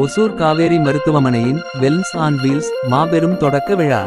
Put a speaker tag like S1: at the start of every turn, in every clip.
S1: ஒசூர் காவேரி மருத்துவமனையின் Wells on wheels மாபெரும் தொடக்க விழா.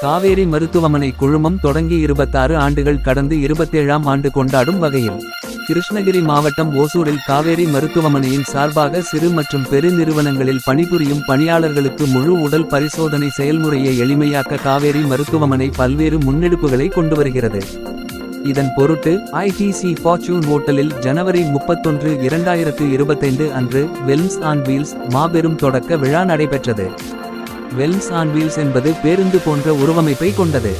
S1: காவேரி மருத்துவமனை குழுமம் தொடங்கி இருபத்தாறு ஆண்டுகள் கடந்து இருபத்தேழாம் ஆண்டு கொண்டாடும் வகையில். கிருஷ்ணகிரி மாவட்டம் ஓசூரில் காவேரி மருத்துவமனையின் சார்பாக சிறு மற்றும் பெரு நிறுவனங்களில் பணிபுரியும் பணியாளர்களுக்கு முழு உடல் பரிசோதனை செயல்முறையை எளிமையாக்க காவேரி மருத்துவமனை பல்வேறு முன்னெடுப்புகளை கொண்டு வருகிறது. இதன் பொருட்டு ஐடிசி ஃபார்ச்சூன் ஹோட்டலில் ஜனவரி முப்பத்தொன்று இரண்டாயிரத்து இருபத்தைந்து அன்று வெல்ம்ஸ் ஆன் வீல்ஸ் மாபெரும் தொடக்க விழா நடைபெற்றது. வெல்ம்ஸ் ஆன் வீல்ஸ் என்பது பேருந்து போன்ற உருவமைப்பை கொண்டது.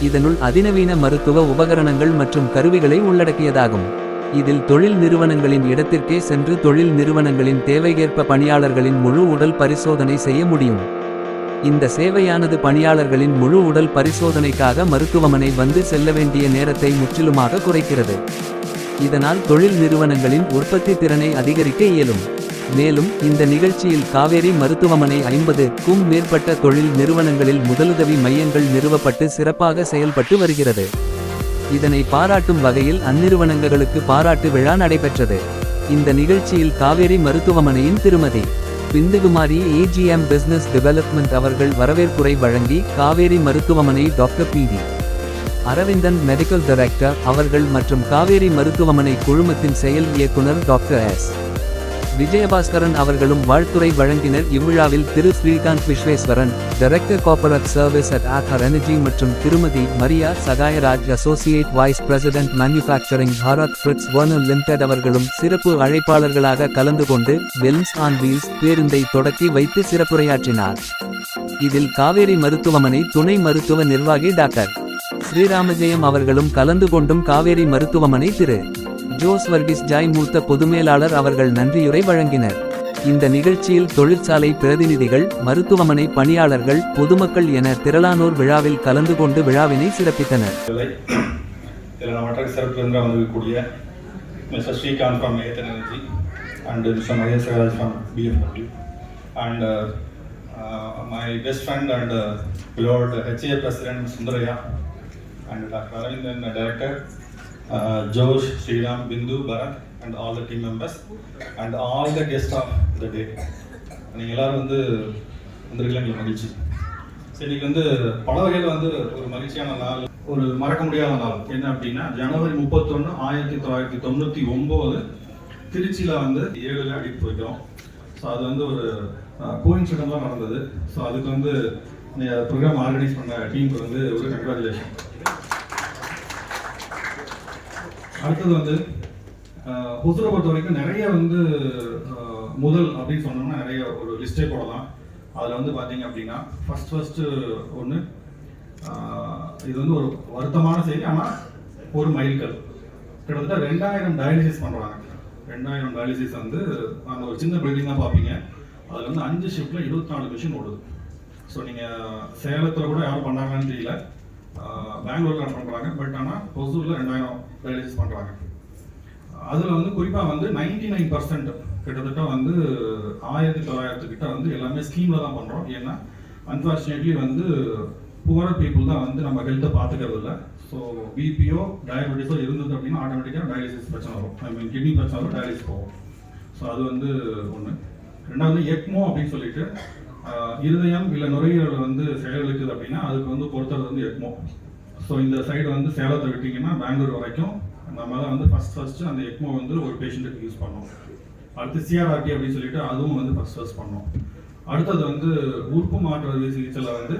S1: இதனுள் அதிநவீன மருத்துவ உபகரணங்கள் மற்றும் கருவிகளை உள்ளடக்கியதாகும். இதில் தொழில் நிறுவனங்களின் இடத்திற்கே சென்று தொழில் நிறுவனங்களின் தேவைக்கேற்ப பணியாளர்களின் முழு உடல் பரிசோதனை செய்ய முடியும். இந்த சேவையானது பணியாளர்களின் முழு உடல் பரிசோதனைக்காக மருத்துவமனை வந்து செல்ல வேண்டிய நேரத்தை முற்றிலுமாக குறைக்கிறது. இதனால் தொழில் நிறுவனங்களின் உற்பத்தி திறனை அதிகரிக்க இயலும். மேலும் இந்த நிகழ்ச்சியில் காவேரி மருத்துவமனை ஐம்பது ஐம்பதுக்கும் மேற்பட்ட தொழில் நிறுவனங்களில் முதலுதவி மையங்கள் நிறுவப்பட்டு சிறப்பாக செயல்பட்டு வருகிறது. இதனை பாராட்டும் வகையில் அந்நிறுவனங்களுக்கு பாராட்டு விழா நடைபெற்றது. இந்த நிகழ்ச்சியில் காவேரி மருத்துவமனையின் திருமதி பிந்துகுமாரி ஏஜிஎம் பிசினஸ் டெவலப்மெண்ட் அவர்கள் வரவேற்புரை வழங்கி காவேரி மருத்துவமனை doctor P T Aravindan medical director அவர்கள் மற்றும் காவேரி மருத்துவமனை குழுமத்தின் செயல் இயக்குனர் டாக்டர் எஸ். விஜயபாஸ்கரன் அவர்களும் வாழ்த்துரை வழங்கினர். இவ்விழாவில் Thiru Srikanth Visweswaran director corporate service at Aakar energy மற்றும் Thirumathi Maria Sahayaraj associate vice president manufacturing Bharat Fritz Werner limited அவர்களும் சிறப்பு அழைப்பாளர்களாக கலந்து கொண்டு வெல்ஸ் ஆன் வீல்ஸ் பேருந்தை தொடக்கி வைத்து சிறப்புரையாற்றினார். இதில் காவேரி மருத்துவமனை துணை மருத்துவ நிர்வாகி டாக்டர் ஸ்ரீராமஜெயம் அவர்களும் கலந்து கொண்டும் காவேரி மருத்துவமனை திரு ஜோஸ் வர்கிஸ் ஜாய் மூத்த பொதுமேலாளர் அவர்கள் நன்றியுரை வழங்கினர். இந்த நிகழ்ச்சியில் தொழிற்சாலை பிரதிநிதிகள் மருத்துவமனை பணியாளர்கள் பொதுமக்கள் என திரளானோர் விழாவில் கலந்து கொண்டு விழாவினை சிறப்பித்தனர்.
S2: இதில் நம்மகிட்ட சிறப்பு வந்திருக்கக்கூடிய mister Srikanth from Ethan energy and mister Mahesh Raj from BMW and my best friend and பிலோட் HA president Sundaraiah and doctor Aravindan director Josh Sriram Bindu Bharath and all the team members and all the guest of the day நீங்கள் எல்லாரும் வந்து வந்திருக்கல எங்களுக்கு மகிழ்ச்சி. சரி இன்னைக்கு வந்து பல வகையில் வந்து ஒரு மகிழ்ச்சியான நாள் ஒரு மறக்க முடியாத நாள். என்ன அப்படின்னா ஜனவரி முப்பத்தொன்று ஆயிரத்தி தொள்ளாயிரத்தி தொண்ணூற்றி ஒம்பது திருச்சியில் வந்து ஏழில் அடித்து போய்க்கிறோம் ஸோ அது வந்து ஒரு கோயின்சிடென்ட்லாம் நடந்தது. ஸோ அதுக்கு வந்து ப்ரோக்ராம் ஆர்கனைஸ் பண்ண டீமுக்கு வந்து ஒரு கங்க்ராச்சுலேஷன் அடுத்தது வந்து ஆஹ், ஹொசூரை பொறுத்த வரைக்கும் நிறைய வந்து முதல் அப்படின்னு சொன்னோம்னா நிறைய ஒரு லிஸ்டே போடலாம். அதில் வந்து பார்த்தீங்க அப்படின்னா ஃபர்ஸ்ட் ஃபஸ்ட்டு ஒன்று இது வந்து ஒரு வருத்தமான செய்தி ஆனால் ஒரு மைல்கல். கிட்டத்தட்ட ரெண்டாயிரம் டயாலிசிஸ் பண்ணுறாங்க ரெண்டாயிரம் டயாலிசிஸ் வந்து அந்த ஒரு சின்ன பில்டிங் தான் பார்ப்பீங்க அதில் வந்து அஞ்சு ஷிஃப்ட்டில் இருபத்தி நாலு மிஷின் ஓடுது. ஸோ நீங்கள் சேலத்தில் கூட யாரும் பண்ணாங்கன்னு தெரியல. பெங்களூரில் ரன் பண்ணுறாங்க பட் ஆனால் ஒசூரில் ரெண்டாயிரம் டயாலிசிஸ் பண்ணுறாங்க அதில் வந்து குறிப்பாக வந்து நைன்டி நைன் பர்சன்ட் கிட்டத்தட்ட வந்து ஆயிரத்தி தொள்ளாயிரத்து கிட்ட வந்து எல்லாமே ஸ்கீமில் தான் பண்ணுறோம் ஏன்னா அன்ஃபார்ச்சுனேட்லி வந்து புவரர் பீப்புள் தான் வந்து நம்ம ஹெல்த்தை பார்த்துக்கிறது இல்லை. ஸோ பிபிஓ டயபெட்டிஸோ இருந்தது அப்படின்னா ஆட்டோமேட்டிக்காக டயாலிசிஸ் பிரச்சனை வரும். ஐ மீன் கிட்னி பிரச்சனை வரும் டயாலிசிஸ் போகும். ஸோ அது வந்து ஒன்று ரெண்டாவது எக்மோ அப்படின்னு சொல்லிட்டு இருதயம் இல்லை நுரையீரல் வந்து செயலிழக்குது அப்படின்னா அதுக்கு வந்து பொறுத்தது வந்து எக்மோ ஸோ இந்த சைடு வந்து சேலத்தை விட்டிங்கன்னா பெங்களூர் வரைக்கும் நம்ம தான் வந்து ஃபஸ்ட் ஃபஸ்ட்டு அந்த எக்மோ வந்து ஒரு பேஷண்ட்டுக்கு யூஸ் பண்ணோம் அடுத்து சிஆர்ஆர்டி அப்படின்னு சொல்லிட்டு அதுவும் வந்து ஃபர்ஸ்ட் ஃபஸ்ட் பண்ணோம் அடுத்தது வந்து உறுப்பு மாற்று அறுவை சிகிச்சையில் வந்து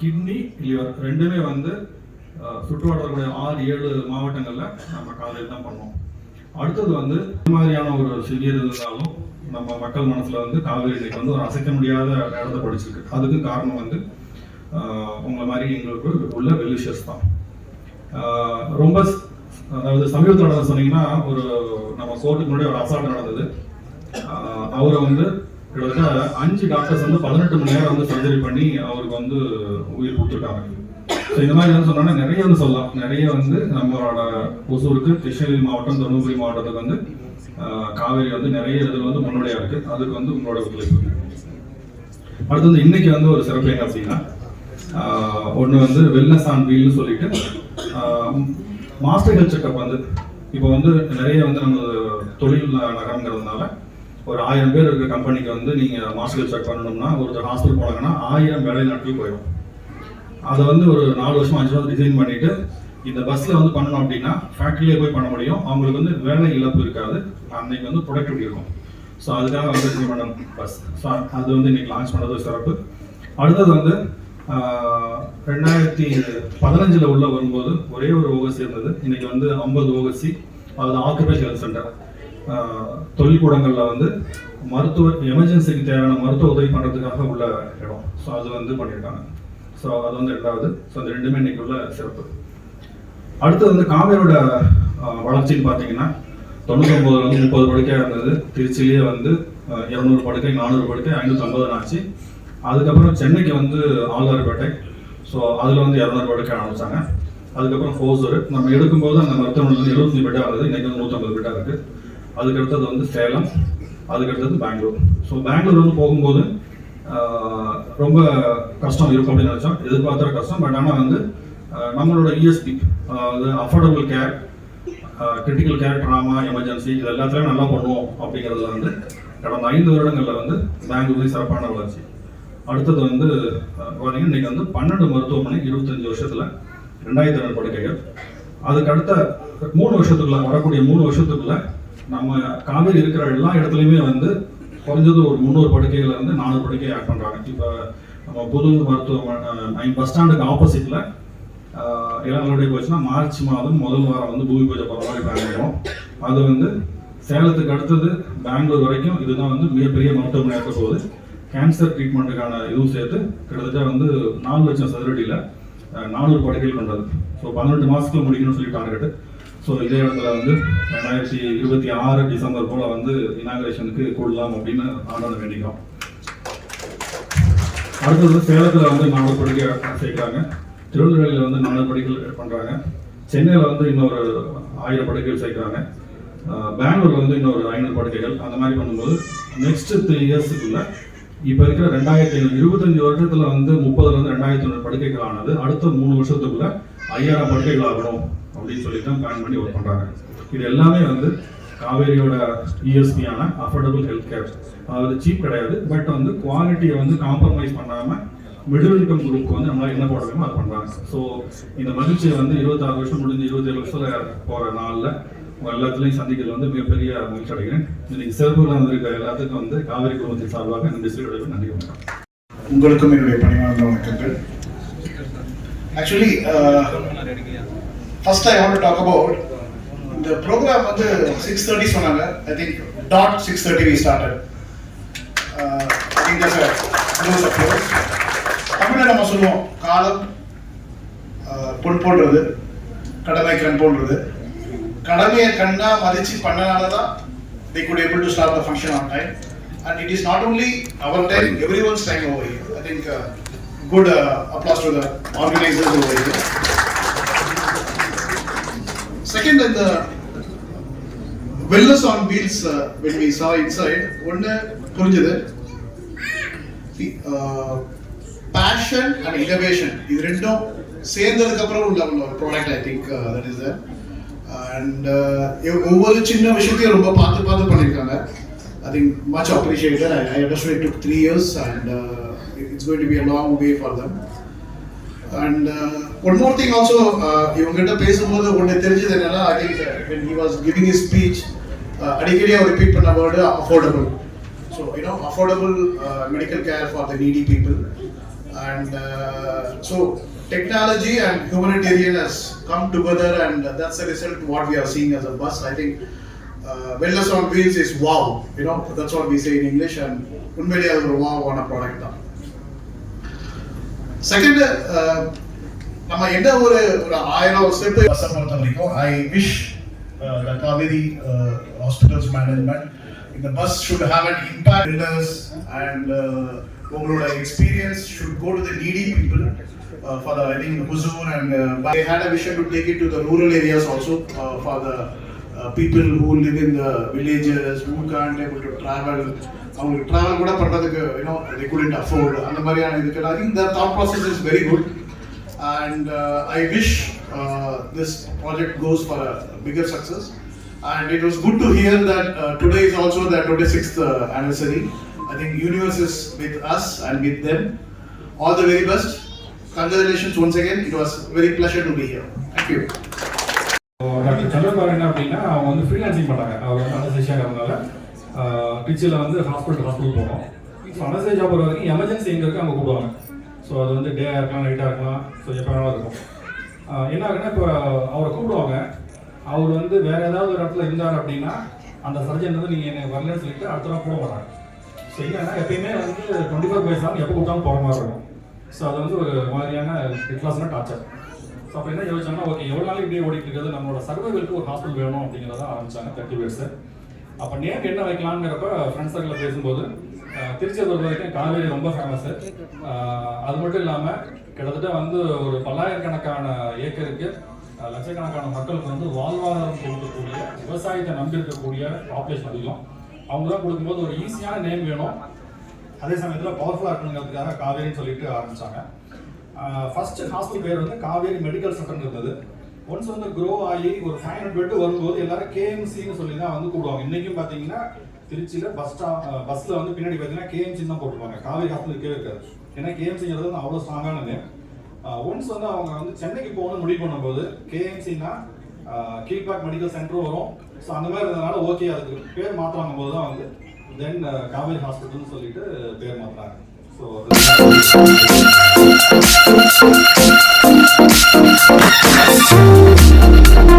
S2: கிட்னி லிவர் ரெண்டுமே வந்து அஹ், சுற்றுவட்டாரக்கூடிய ஆறு ஏழு மாவட்டங்களில் நம்ம காலையில் தான் பண்ணோம் அடுத்தது வந்து இந்த மாதிரியான ஒரு சிவியர் இருந்தாலும் நம்ம மக்கள் மனசுல வந்து காவேரி இன்னைக்கு வந்து ஒரு அசைக்க முடியாத இடத்த படிச்சிருக்கு. அதுக்கு காரணம் வந்து உங்களை மாதிரி எங்களுக்கு உள்ள வெல்விஷர்ஸ் தான். ரொம்ப அதாவது சமீபத்தில் நடந்த சொன்னீங்கன்னா ஒரு நம்ம கோர்ட்டுக்கு முன்னாடி ஒரு அசால்ட் நடந்தது. அவரை வந்து கிட்டத்தட்ட அஞ்சு டாக்டர்ஸ் வந்து பதினெட்டு மணி நேரம் வந்து சர்ஜரி பண்ணி அவருக்கு வந்து உயிர் கொடுத்துருக்காங்க ஸோ இந்த மாதிரி வந்து சொன்னோன்னா நிறைய வந்து சொல்லலாம். நிறைய வந்து நம்மளோட ஒசூருக்கு கிருஷ்ணகிரி மாவட்டம் தருமபுரி மாவட்டத்துக்கு வந்து காவேரி வந்து நிறைய இதில் வந்து முன்னோடியாக இருக்குது அதுக்கு வந்து உங்களோட ஒத்துழைப்பு. அடுத்து வந்து இன்னைக்கு வந்து ஒரு சிறப்பு என்ன அப்படின்னா ஒன்று வந்து வெல்னஸ் ஆன் வீல்னு சொல்லிட்டு மாஸ்டர் ஹெல்த் செக்அப் வந்து இப்போ வந்து நிறைய வந்து நம்ம தொழில் நகரங்கிறதுனால ஒரு ஆயிரம் பேர் இருக்கிற கம்பெனிக்கு வந்து நீங்கள் மாஸ்டர் செக் பண்ணணும்னா ஒருத்தர் ஹாஸ்பிட்டல் போனாங்கன்னா ஆயிரம் வேலை நாட்கள் போயிடும். அதை வந்து ஒரு நாலு வருஷம் அஞ்சு வருஷம் டிசைன் பண்ணிவிட்டு இந்த பஸ்ஸில் வந்து பண்ணணும் அப்படின்னா ஃபேக்ட்ரியிலே போய் பண்ண முடியும். அவங்களுக்கு வந்து வேலை இழப்பு இருக்காது. அன்னைக்கு வந்து ப்ரொடக்டிவிட்டி இருக்கும். ஸோ அதுக்காக வந்து பஸ் ஸோ அது வந்து இன்னைக்கு லான்ச் பண்ணது சிறப்பு. அடுத்தது வந்து ரெண்டாயிரத்தி பதினஞ்சில் உள்ள வரும்போது ஒரே ஒரு ஓகசி இருந்தது இன்னைக்கு வந்து ஐம்பது ஓகசி அதாவது ஆக்குபேஷன் ஹெல்த் சென்டர் தொழில்கூடங்களில் வந்து மருத்துவ எமர்ஜென்சிக்கு தேவையான மருத்துவ உதவி பண்ணுறதுக்காக உள்ள இடம். ஸோ அது வந்து பண்ணியிருக்காங்க. ஸோ அது வந்து ரெண்டாவது. ஸோ அந்த ரெண்டுமே இன்னைக்கு உள்ள சிறப்பு. அடுத்தது வந்து காவேரியோட வளர்ச்சின்னு பார்த்தீங்கன்னா தொண்ணூத்தொம்பதுல வந்து முப்பது படுக்கையாக இருந்தது. திருச்சியிலேயே வந்து இரநூறு படுக்கை நானூறு படுக்கை ஐநூற்றி ஐம்பதுன்னு ஆச்சு. அதுக்கப்புறம் சென்னைக்கு வந்து ஆழ்வார்பேட்டை. ஸோ அதில் வந்து இரநூறு படுக்கை ஆரம்பித்தாங்க அதுக்கப்புறம் ஃபோசூர் நம்ம எடுக்கும்போது அந்த மருத்துவமனை வந்து எழுபத்தஞ்சு பெட்டாக இருந்தது. இன்னைக்கு வந்து நூற்றம்பது பெட்டாக இருக்குது அதுக்கு அடுத்தது வந்து சேலம். அதுக்கு அடுத்தது பெங்களூர். ஸோ பெங்களூர் வந்து போகும்போது ரொம்ப கஷ்டம் இருக்கும் அப்படின்னு நினச்சோம். எதிர்பார்த்துற கஷ்டம். பட் ஆனால் வந்து நம்மளோட யூஎஸ்பி இஎஸ்பி அதாவது affordable care critical care trauma emergency இது எல்லாத்துலையும் நல்லா பண்ணுவோம் அப்படிங்கிறதுல வந்து கடந்த ஐந்து வருடங்களில் வந்து பெங்களூர்லேயும் சிறப்பான வளர்ச்சி. அடுத்தது வந்து பார்த்தீங்கன்னா இன்றைக்கி வந்து பன்னெண்டு மருத்துவமனை இருபத்தஞ்சு வருஷத்தில் ரெண்டாயிரத்தி ரெண்டு படுக்கைகள். அதுக்கு அடுத்த மூணு வருஷத்துக்குள்ள வரக்கூடிய மூணு வருஷத்துக்குள்ள நம்ம காவேரி இருக்கிற எல்லா இடத்துலையுமே வந்து குறைஞ்சது ஒரு முந்நூறு படுக்கைகள் வந்து நானூறு படுக்கை ஆட் பண்ணுறாங்க இப்போ நம்ம புது மருத்துவமனை பஸ் ஸ்டாண்டுக்கு ஆப்போசிட்டில் ஆப்போசிட்ல போச்சுன்னா மார்ச் மாதம் முதல் வாரம் வந்து பூமி பூஜை போகிற மாதிரி பிளான் பண்ணுறோம் அது வந்து சேலத்துக்கு அடுத்தது பெங்களூர் வரைக்கும் இதுதான் வந்து மிகப்பெரிய மருத்துவமனை இருக்க போகுது கேன்சர் ட்ரீட்மெண்ட்டுக்கான இதுவும் சேர்த்து கிட்டத்தட்ட வந்து நாலு லட்சம் சதுரடியில் நானூறு படுக்கைகள் கொண்டது. ஸோ பதினெட்டு மாதத்துக்குள்ள முடிக்கணும்னு சொல்லி டார்கெட்டு ஸோ இதே இடத்துல வந்து ரெண்டாயிரத்தி இருபத்தி ஆறு டிசம்பர் போல் வந்து இனாகரேஷனுக்கு கூடலாம் அப்படின்னு ஆண்டவனை வேண்டிக்கிறோம். அடுத்தது சேலத்தில் வந்து நானூறு படுக்கை சேர்க்குறாங்க. திருநெல்வேலியில் வந்து நானூறு படுக்கைகள் பண்ணுறாங்க சென்னையில் வந்து இன்னொரு ஆயிரம் படுக்கைகள் சேர்க்குறாங்க. பெங்களூர்ல வந்து இன்னொரு ஐநூறு படுக்கைகள். அந்த மாதிரி பண்ணும்போது நெக்ஸ்ட் த்ரீ இயர்ஸுக்குள்ளே இப்போ இருக்கிற ரெண்டாயிரத்தி ஐநூறு இருபத்தஞ்சு வருஷத்தில் வந்து முப்பதுலேருந்து ரெண்டாயிரத்தி ஐநூறு படுக்கைகள் ஆனது அடுத்த மூணு வருஷத்துக்குள்ளே ஐயாயிரம் படுக்கைகள் ஆகணும் அப்படின்னு சொல்லி தான் பிளான் பண்ணி ஒர்க் பண்ணுறாங்க இது எல்லாமே வந்து காவேரியோட இஎஸ்பியான அஃபோர்டபுள் ஹெல்த் கேர் அதாவது சீப் கிடையாது பட் வந்து குவாலிட்டியை வந்து காம்ப்ரமைஸ் பண்ணாமல் மிடில் இன்கம் குரூப் வந்து நம்மளால என்ன போட அதை பண்றாங்க. ஸோ இந்த மகிழ்ச்சியை வந்து இருபத்தாறு வருஷம் முடிஞ்சு இருபத்தேழு வருஷத்துல போற நாளில் உங்க எல்லாத்துலையும் சந்திக்கிறது வந்து மிகப்பெரிய மகிழ்ச்சி அடைகிறேன். இன்னைக்கு சிறப்புல வந்திருக்க எல்லாத்துக்கும் வந்து காவேரி குடும்பத்தின் சார்பாக இந்த டிஸ்ட்ரிக்ட் நன்றி வணக்கம்.
S3: உங்களுக்கும் என்னுடைய பணிவான வணக்கங்கள். Actually first I want talk about இந்த ப்ரோக்ராம் வந்து சிக்ஸ் தேர்ட்டி சொன்னாங்க. I think that six thirty we started I think தமிழை நம்ம சொல்லுவோம் காலம் பொன் பொறுப்போன்றது கடமை கண் போன்றது கடமையை கண்ணா மதிச்சு பண்ணனால தான் they could able to start the function on time and it is not only our time everyone's time over I think good applause to the organisers over second இந்த wellness on wheels when we saw inside ஒன்னு புரிஞ்சது passion and innovation இது ரெண்டும் சேர்ந்ததுக்கு அப்புறம் உள்ள ஒரு product I think that is and ஒவ்வொரு சின்ன விஷயத்தையும் ரொம்ப பார்த்து பார்த்து பண்ணியிருக்காங்க. I think much appreciated I understood took three years and it's going to be a long way for them and one more thing also இவங்ககிட்ட பேசும்போது ஒன்று தெரிஞ்சது என்னன்னா I think when he was giving is speech அடிக்கடி அவர் repeat பண்ண word affordable so you know affordable medical care for the needy people and so technology and humanitarian has come together and that's the result what we are seeing as a bus i think uh, wellness on wheels is wow you know that's what we say in english and உண்மையிலேயே அது ஒரு wow ஆன product தான் second நம்ம என்ன ஒரு ஒரு ஆயிரம் ஸ்டெப் பஸ்ஸை பொறுத்த வரைக்கும் I wish the Kaveri hospitals management இந்த bus should have an impact builders and உங்களோட experience should go to the needy people for the I think ஹுசூர் and they had a vision to take it to the rural areas also uh, for the uh, people who live in the villages who can't able to travel அவங்களுக்கு travel கூட பண்றதுக்கு you know they couldn't afford அந்த மாதிரியான இதுக்கு I think the thought process is very good and uh, I wish uh, this project goes for a bigger success And it was good to hear that uh, today is also their 26th uh, anniversary. I think universe is with us and with them. All the very best. Congratulations once again. It was very pleasure to be here. Thank you.
S2: Doctor Chandrababu என்ன அப்படின்னா அவங்க வந்து freelancing பண்ணாங்க அவர் வந்து அனசேஷியாங்கிறதுனால திருச்சியில் வந்து hospital hospital போனோம் ஸோ அனசேஷியா போகிற வரைக்கும் எமர்ஜென்சி எங்கே இருக்கு அங்கே கூப்பிடுவாங்க ஸோ அது வந்து டேயாக இருக்கலாம் நைட்டாக இருக்கலாம் ஸோ எப்போ வேணாலும் இருக்கும் என்ன ஆகுன்னா இப்போ அவரை கூப்பிடுவாங்க அவர் வந்து வேற ஏதாவது ஒரு இடத்துல இருந்தார் அப்படின்னா அந்த சர்ஜன் வந்து நீங்கள் என்ன வரலன்னு சொல்லிட்டு அடுத்த நாள் கூட மாட்டாங்க ஸோ என்னன்னா எப்பயுமே வந்து டுவெண்ட்டி ஃபோர் பை தான் எப்போ கூட்டாலும் போகிற மாதிரி இருக்கும். ஸோ அது வந்து ஒரு மாதிரியான டிக்ளாஸ்னா டார்ச்சர் ஸோ அப்போ என்ன யோசிச்சாங்கன்னா ஓகே எவ்வளோ நாள் இப்படியே ஓடிட்டு இருக்கிறது நம்மளோட சர்வைவலுக்கு ஒரு ஹாஸ்பிட்டல் வேணும் அப்படிங்கிறத ஆரம்பிச்சாங்க தேர்ட்டி பேர்ஸ் அப்போ நேம் என்ன வைக்கலாங்கிறப்ப ஃப்ரெண்ட்ஸ் சர்க்கிளில் பேசும்போது அஹ், திருச்சியை பொறுத்த வரைக்கும் காவேரி ரொம்ப ஃபேமஸ் அது மட்டும் இல்லாமல் கிட்டத்தட்ட வந்து ஒரு பல்லாயிரக்கணக்கான ஏக்கருக்கு லட்சக்கணக்கான மக்களுக்கு வந்து வாழ்வாதாரம் கொடுக்கக்கூடிய விவசாயத்தை நம்பி இருக்கக்கூடிய பாப்புலேஷன் அதிகம். அவங்க தான் கொடுக்கும்போது ஒரு ஈஸியான நேம் வேணும். அதே சமயத்தில் பவர்ஃபுல்லாக இருக்கணுங்கிறதுக்காக காவேரின்னு சொல்லிட்டு ஆரம்பித்தாங்க ஃபர்ஸ்ட் ஹாஸ்பிட்டல் பேர் வந்து காவேரி மெடிக்கல் சென்டர்னு இருந்தது. ஒன்ஸ் வந்து க்ரோ ஆகி ஒரு ஃபைவ் ஹண்ட்ரட் பெட்டு வரும்போது எல்லாரும் கேஎம்சின்னு சொல்லி தான் வந்து கூப்பிடுவாங்க இன்றைக்கும் பார்த்தீங்கன்னா திருச்சியில் பஸ் ஸ்டாப் பஸ்ஸில் வந்து பின்னாடி பார்த்தீங்கன்னா கேஎம்சின்னு தான் போட்டுருப்பாங்க. காவேரி ஹாஸ்பிட்டல் இருக்கவே இருக்காது. ஏன்னா கேஎம்சிங்கிறது வந்து அவ்வளோ ஸ்ட்ராங்கான நேம் ஒன்ஸ் வந்து அவங்க வந்து சென்னைக்கு போகணும்னு முடிவு பண்ணும்போது கேஎம்சின்னா கீழ்பாக் மெடிக்கல் சென்டரும் வரும். ஸோ அந்த மாதிரி இருந்ததுனால ஓகே அதுக்கு பேர் மாற்றுறாங்க போது தான் வந்து தென் காவேரி ஹாஸ்பிட்டல்னு சொல்லிட்டு பேர் மாற்றுறாங்க ஸோ Thank